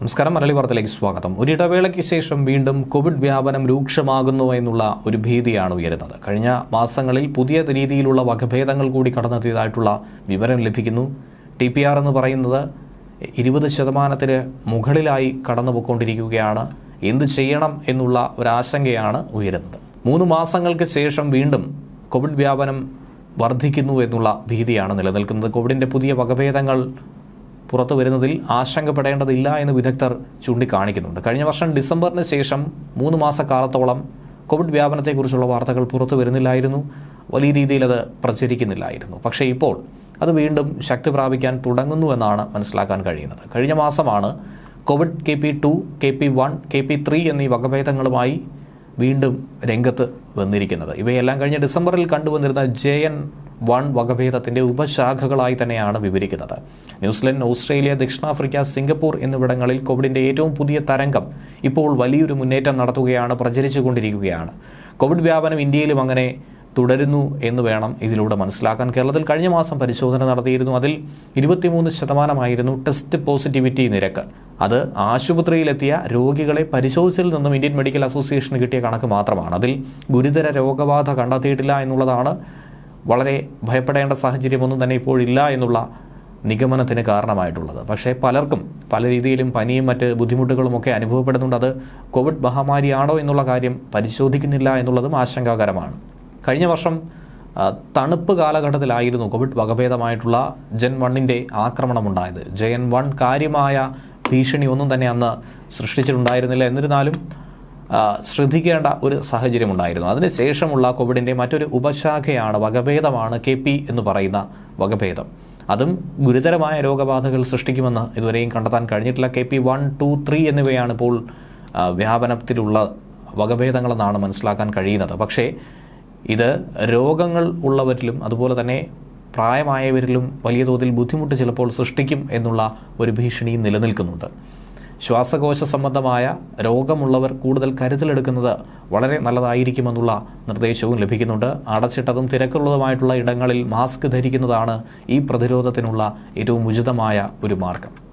നമസ്കാരം മലയാളി വാർത്തയിലേക്ക് സ്വാഗതം. ഒരിടവേളയ്ക്ക് ശേഷം വീണ്ടും കോവിഡ് വ്യാപനം രൂക്ഷമാകുന്നു എന്നുള്ള ഒരു ഭീതിയാണ് ഉയരുന്നത്. കഴിഞ്ഞ മാസങ്ങളിൽ പുതിയ രീതിയിലുള്ള വകഭേദങ്ങൾ കൂടി കടന്നെത്തിയതായിട്ടുള്ള വിവരം ലഭിക്കുന്നു. ടി പി ആർ എന്ന് പറയുന്നത് ഇരുപത് ശതമാനത്തിന് മുകളിലായി കടന്നുപോയിക്കൊണ്ടിരിക്കുകയാണ്. എന്ത് ചെയ്യണം എന്നുള്ള ഒരാശങ്കയാണ് ഉയരുന്നത്. മൂന്ന് മാസങ്ങൾക്ക് ശേഷം വീണ്ടും കോവിഡ് വ്യാപനം വർദ്ധിക്കുന്നു എന്നുള്ള ഭീതിയാണ് നിലനിൽക്കുന്നത്. കോവിഡിന്റെ പുതിയ വകഭേദങ്ങൾ പുറത്തു വരുന്നതിൽ ആശങ്കപ്പെടേണ്ടതില്ല എന്ന് വിദഗ്ധർ ചൂണ്ടിക്കാണിക്കുന്നുണ്ട്. കഴിഞ്ഞ വർഷം ഡിസംബറിന് ശേഷം മൂന്ന് മാസക്കാലത്തോളം കോവിഡ് വ്യാപനത്തെക്കുറിച്ചുള്ള വാർത്തകൾ പുറത്തു വരുന്നില്ലായിരുന്നു. വലിയ രീതിയിൽ അത് പ്രചരിക്കുന്നില്ലായിരുന്നു. പക്ഷേ ഇപ്പോൾ അത് വീണ്ടും ശക്തി പ്രാപിക്കാൻ തുടങ്ങുന്നു എന്നാണ് മനസ്സിലാക്കാൻ കഴിയുന്നത്. കഴിഞ്ഞ മാസമാണ് Covid K P two K P one K P three എന്നീ വകഭേദങ്ങളുമായി വീണ്ടും രംഗത്ത് വന്നിരിക്കുന്നത്. ഇവയെല്ലാം കഴിഞ്ഞ ഡിസംബറിൽ കണ്ടുവന്നിരുന്ന ജെ എൻ വൺ വകഭേദത്തിന്റെ ഉപശാഖകളായി തന്നെയാണ് വിവരിക്കുന്നത്. ന്യൂസിലൻഡ് ഓസ്ട്രേലിയ ദക്ഷിണാഫ്രിക്ക സിംഗപ്പൂർ എന്നിവിടങ്ങളിൽ കോവിഡിന്റെ ഏറ്റവും പുതിയ തരംഗം ഇപ്പോൾ വലിയൊരു മുന്നേറ്റം നടത്തുകയാണ് പ്രചരിച്ചുകൊണ്ടിരിക്കുകയാണ്. കോവിഡ് വ്യാപനം ഇന്ത്യയിലും അങ്ങനെ തുടരുന്നു എന്ന് വേണം ഇതിലൂടെ മനസ്സിലാക്കാൻ. കേരളത്തിൽ കഴിഞ്ഞ മാസം പരിശോധന നടത്തിയിരുന്നു. അതിൽ ഇരുപത്തിമൂന്ന് ശതമാനമായിരുന്നു ടെസ്റ്റ് പോസിറ്റിവിറ്റി നിരക്ക്. അത് ആശുപത്രിയിലെത്തിയ രോഗികളെ പരിശോധിച്ചതിൽ നിന്നും ഇന്ത്യൻ മെഡിക്കൽ അസോസിയേഷന് കിട്ടിയ കണക്ക് മാത്രമാണ്. അതിൽ ഗുരുതര രോഗബാധ കണ്ടെത്തിയിട്ടില്ല എന്നുള്ളതാണ് വളരെ ഭയപ്പെടേണ്ട സാഹചര്യമൊന്നും തന്നെ ഇപ്പോഴില്ല എന്നുള്ള നിഗമനത്തിന് കാരണമായിട്ടുള്ളത്. പക്ഷേ പലർക്കും പല രീതിയിലും പനിയും മറ്റ് ബുദ്ധിമുട്ടുകളുമൊക്കെ അനുഭവപ്പെടുന്നുണ്ട്. അത് കോവിഡ് മഹാമാരിയാണോ എന്നുള്ള കാര്യം പരിശോധിക്കുന്നില്ല എന്നുള്ളതും ആശങ്കാകരമാണ്. കഴിഞ്ഞ വർഷം തണുപ്പ് കാലഘട്ടത്തിലായിരുന്നു കോവിഡ് വകഭേദമായിട്ടുള്ള ജെൻ വണ്ണിന്റെ ആക്രമണമുണ്ടായത്. ജെൻ വൺ കാര്യമായ ഭീഷണി ഒന്നും തന്നെ അന്ന് സൃഷ്ടിച്ചിട്ടുണ്ടായിരുന്നില്ല. എന്നിരുന്നാലും ശ്രദ്ധിക്കേണ്ട ഒരു സാഹചര്യം ഉണ്ടായിരുന്നു. അതിനുശേഷമുള്ള കോവിഡിന്റെ മറ്റൊരു ഉപശാഖയാണ് വകഭേദമാണ് കെ പി എന്ന് പറയുന്ന വകഭേദം. അതും ഗുരുതരമായ രോഗബാധകൾ സൃഷ്ടിക്കുമെന്ന് ഇതുവരെയും കണ്ടെത്താൻ കഴിഞ്ഞിട്ടില്ല. K P one two three എന്നിവയാണ് ഇപ്പോൾ വ്യാപനത്തിലുള്ള വകഭേദങ്ങളെന്നാണ് മനസ്സിലാക്കാൻ കഴിയുന്നത്. പക്ഷേ ഇത് രോഗങ്ങൾ ഉള്ളവരിലും അതുപോലെ തന്നെ പ്രായമായവരിലും വലിയ തോതിൽ ബുദ്ധിമുട്ട് ചിലപ്പോൾ സൃഷ്ടിക്കും എന്നുള്ള ഒരു ഭീഷണിയും നിലനിൽക്കുന്നുണ്ട്. ശ്വാസകോശ സംബന്ധമായ രോഗമുള്ളവർ കൂടുതൽ കരുതലെടുക്കുന്നത് വളരെ നല്ലതായിരിക്കുമെന്നുള്ള നിർദ്ദേശവും ലഭിക്കുന്നുണ്ട്. അടച്ചിട്ടതും തിരക്കുള്ളതുമായിട്ടുള്ള ഇടങ്ങളിൽ മാസ്ക് ധരിക്കുന്നതാണ് ഈ പ്രതിരോധത്തിനുള്ള ഏറ്റവും ഉചിതമായ ഒരു മാർഗം.